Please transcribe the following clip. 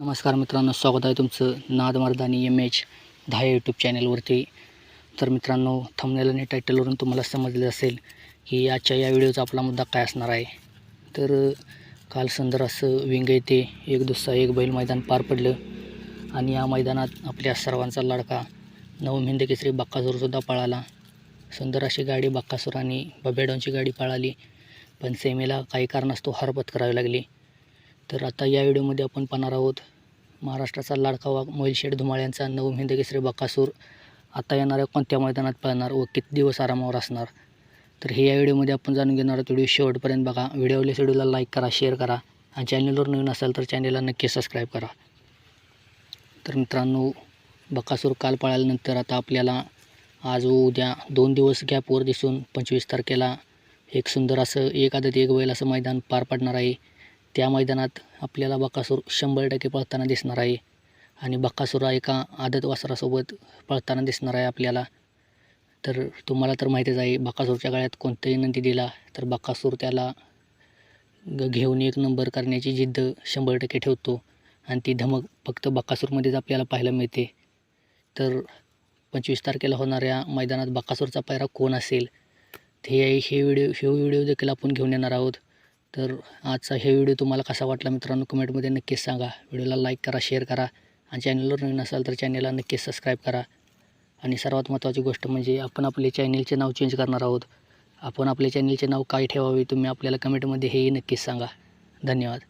नमस्कार मित्रांनो स्वागत आहे तुमचं नाद मर्दानी एम एच दहा यूट्यूब चॅनलवरती तर मित्रांनो थंबनेल आणि टायटलवरून तुम्हाला समजलं असेल की आजच्या या व्हिडिओचा आपला मुद्दा काय असणार आहे. तर काल सुंदर असं विंग येथे एक दुसरा एक बैल मैदान पार पडलं आणि या मैदानात आपल्या सर्वांचा लाडका नवमहिंद केसरी बाक्कासूरसुद्धा पळाला. सुंदर अशी गाडी बाक्कासूर आणि बबेडॉनची गाडी पळाली पण सेमीला काही कारणास्तव हरपत करावी लागली. तर आता या व्हिडिओमध्ये आपण पाहणार आहोत महाराष्ट्राचा लाडका वाघ मोहिलशेठ धुमाळ यांचा नवम हिंद केसरी बकासूर. आता येणाऱ्या कोणत्या मैदानात पळणार व किती दिवस आरामावर असणार? तर हे या व्हिडिओमध्ये आपण जाणून घेणार आहोत. व्हिडिओ शेवटपर्यंत बघा. व्हिडिओला व्हिडिओला लाईक करा शेअर करा आणि चॅनलवर नवीन असाल तर चॅनलला नक्की सबस्क्राईब करा. तर मित्रांनो बकासूर काल पळाल्यानंतर आता आपल्याला आज व उद्या दोन दिवस गॅपवर दिसून पंचवीस तारखेला एक सुंदर असं एक आदत एक बैल असं मैदान पार पडणार आहे. त्या मैदानात आपल्याला बकासूर शंभर टक्के पळताना दिसणार आहे. आणि बकासूर हा एका आदत वासरासोबत पळताना दिसणार आहे आपल्याला. तर तुम्हाला तर माहितीच आहे बकासूरच्या गळ्यात कोणताही नंदी दिला तर बकासूर त्याला ग घेऊन एक नंबर करण्याची जिद्द शंभर टक्के ठेवतो. आणि ती धमक फक्त बकासूरमध्येच आपल्याला पाहायला मिळते. तर पंचवीस तारखेला होणाऱ्या मैदानात बकासूरचा पायरा कोण असेल? हे हे व्हिडिओ हे व्हिडिओ देखील आपण घेऊन येणार आहोत. तर आजचा हे व्हिडिओ तुम्हाला कसा वाटला मित्रांनो कमेंटमध्ये नक्कीच सांगा. व्हिडिओला लाईक करा शेअर करा. आणि चॅनलवर नवीन असाल तर चॅनलला नक्कीच सबस्क्राईब करा. आणि सर्वात महत्त्वाची गोष्ट म्हणजे आपण आपले चॅनलचे नाव चेंज करणार आहोत. आपण आपले चॅनलचे नाव काय ठेवावे तुम्ही आपल्याला कमेंटमध्ये हेही नक्कीच सांगा. धन्यवाद.